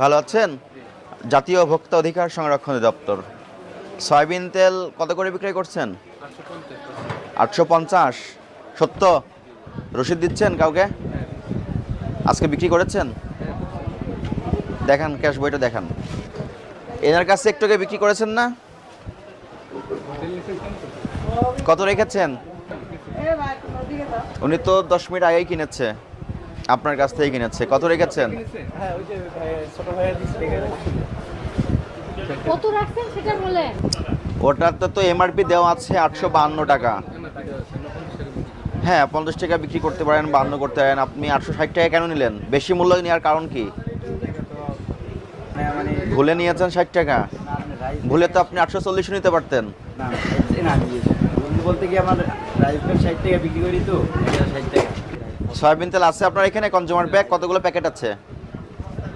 ভালো আছেন? জাতীয় ভোক্তা অধিকার সংরক্ষণ দপ্তর। সয়াবিন তেল কত করে বিক্রয় করছেন? আটশো পঞ্চাশ। সত্য? রসিদ দিচ্ছেন কাউকে? আজকে বিক্রি করেছেন? দেখান, ক্যাশ বইটা দেখান। এনার কাছে একটু বিক্রি করেছেন না? কত রেখেছেন? উনি তো দশ মিনিট আগেই কিনেছে। আপনার কাছ থেকে কিনেছে কত রেখেছেন হ্যাঁ ওই যে ছোট ভাইয়ের কত রাখছেন সেটা বলেন ওটাতে তো এমআরপি দেওয়া আছে আটশো বাহান্ন টাকা হ্যাঁ পঞ্চাশ টাকা বিক্রি করতে পারেন বান্ন করতে পারেন আপনি আটশো ষাট টাকা কেন নিলেন বেশি মূল্য নেওয়ার কারণ কি মানে ভুলে নিয়েছেন ষাট টাকা মানে ভুলে তো আপনি আটশো চল্লিশ নিতে পারতেন বলতে কি আমার ষাট টাকা বিক্রি করি তো ষাট টাকা সয়াবিন তেল আছে আপনার এখানে কনজিউমার ব্যাগ কতগুলো প্যাকেট আছে?